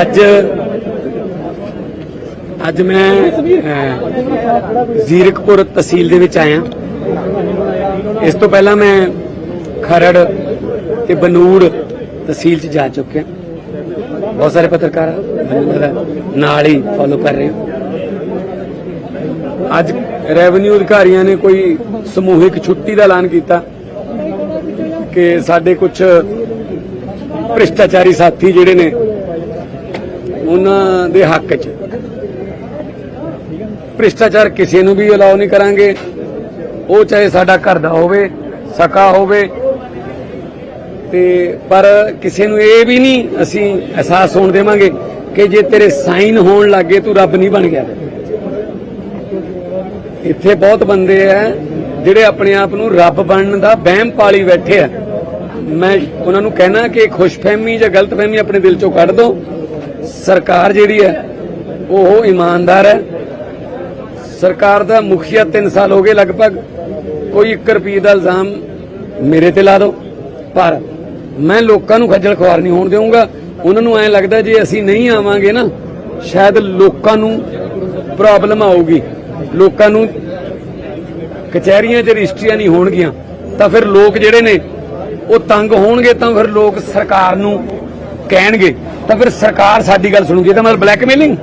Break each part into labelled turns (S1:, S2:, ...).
S1: ਅੱਜ ਅੱਜ ਮੈਂ ਜ਼ੀਰਕਪੁਰ ਤਹਿਸੀਲ ਦੇ ਵਿੱਚ ਆਇਆ। ਇਸ ਤੋਂ ਪਹਿਲਾਂ ਮੈਂ ਖਰੜ ਤੇ ਬਨੂੜ ਤਹਿਸੀਲ 'ਚ ਜਾ ਚੁੱਕਿਆ। ਬਹੁਤ ਸਾਰੇ ਪੱਤਰਕਾਰ ਨਾਲ ਹੀ ਫੋਲੋ ਕਰ ਰਹੇ ਹੋ। ਅੱਜ ਰੈਵਨਿਊ ਅਧਿਕਾਰੀਆਂ ਨੇ ਕੋਈ ਸਮੂਹਿਕ ਛੁੱਟੀ ਦਾ ਐਲਾਨ ਕੀਤਾ ਕਿ ਸਾਡੇ ਕੁਝ ਭ੍ਰਿਸ਼ਟਾਚਾਰੀ ਸਾਥੀ ਜਿਹੜੇ ਨੇ ਉਹਨਾਂ ਦੇ ਹੱਕ 'ਚ। ਭ੍ਰਿਸ਼ਟਾਚਾਰ ਕਿਸੇ ਨੂੰ ਵੀ ਅਲਾਉ ਨਹੀਂ ਕਰਾਂਗੇ। ਉਹ ਚਾਹੇ ਸਾਡਾ ਘਰ ਦਾ ਹੋਵੇ, ਸਕਾ ਹੋਵੇ। ਤੇ ਪਰ ਕਿਸੇ ਨੂੰ ਇਹ ਵੀ ਨਹੀਂ ਅਸੀਂ ਅਹਿਸਾਸ ਹੋਣ ਦੇਵਾਂਗੇ ਕਿ ਜੇ ਤੇਰੇ ਸਾਈਨ ਹੋਣ ਲੱਗੇ ਤੂੰ ਰੱਬ ਨਹੀਂ ਬਣ ਗਿਆ। ਇੱਥੇ ਬਹੁਤ ਬੰਦੇ ਆ ਜਿਹੜੇ ਆਪਣੇ ਆਪ ਨੂੰ ਰੱਬ ਬਣਨ ਦਾ ਵਹਿਮ ਪਾਲੀ ਬੈਠੇ ਆ। ਮੈਂ ਉਹਨਾਂ ਨੂੰ ਕਹਿਣਾ ਕਿ ਖੁਸ਼ਫਹਿਮੀ ਜਾਂ ਗਲਤਫਹਿਮੀ ਆਪਣੇ ਦਿਲ ਚੋਂ ਕੱਢ ਦਿਓ ਸਰਕਾਰ ਜਿਹੜੀ ਹੈ, ਉਹ ਇਮਾਨਦਾਰ ਹੈ। ਸਰਕਾਰ ਦਾ ਮੁਖੀਆ 3 ਸਾਲ ਹੋ ਗਏ ਲਗਭਗ। ਕੋਈ 1 ਰੁਪਏ ਦਾ ਇਲਜ਼ਾਮ ਮੇਰੇ ਤੇ ਲਾ ਦਿਓ। ਪਰ ਮੈਂ ਲੋਕਾਂ ਨੂੰ ਖੱਜਲ ਖੁਆਰ ਨਹੀਂ ਹੋਣ ਦੇਵਾਂਗਾ ਉਹਨਾਂ ਨੂੰ ਐਂ ਲੱਗਦਾ ਜੇ ਅਸੀਂ ਨਹੀਂ ਆਵਾਂਗੇ ਨਾ, ਸ਼ਾਇਦ ਲੋਕਾਂ ਨੂੰ ਪ੍ਰੋਬਲਮ ਆਊਗੀ। ਲੋਕਾਂ ਨੂੰ ਕਚਹਿਰੀਆਂ 'ਚ ਰਜਿਸਟਰੀਆਂ ਨਹੀਂ ਹੋਣਗੀਆਂ। ਤਾਂ ਫਿਰ ਲੋਕ ਜਿਹੜੇ ਨੇ, ਉਹ ਤੰਗ ਹੋਣਗੇ ਤਾਂ ਫਿਰ ਲੋਕ ਸਰਕਾਰ ਨੂੰ ਕਹਿਣਗੇ, ਤਾਂ ਫਿਰ ਸਰਕਾਰ ਸਾਡੀ ਗੱਲ ਸੁਣੂਗੀ। ਇਹ ਤਾਂ ਮਤਲਬ ਬਲੈਕਮੇਲਿੰਗ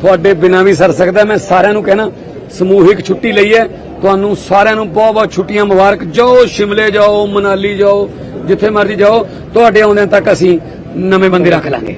S1: ਤੁਹਾਡੇ ਬਿਨਾਂ ਵੀ ਸਰ ਸਕਦਾ, ਮੈਂ ਸਾਰਿਆਂ ਨੂੰ ਕਹਿਣਾ, ਸਮੂਹਿਕ ਛੁੱਟੀ ਲਈ ਹੈ। ਤੁਹਾਨੂੰ ਸਾਰਿਆਂ ਨੂੰ ਬਹੁਤ ਬਹੁਤ ਛੁੱਟੀਆਂ ਮੁਬਾਰਕ। ਜਾਓ, ਸ਼ਿਮਲੇ ਜਾਓ, ਮਨਾਲੀ ਜਾਓ, ਜਿੱਥੇ ਮਰਜ਼ੀ ਜਾਓ। ਤੁਹਾਡੇ ਆਉਂਦਿਆਂ ਤੱਕ ਅਸੀਂ ਨਵੇਂ ਬੰਦੇ ਰੱਖ ਲਾਂਗੇ।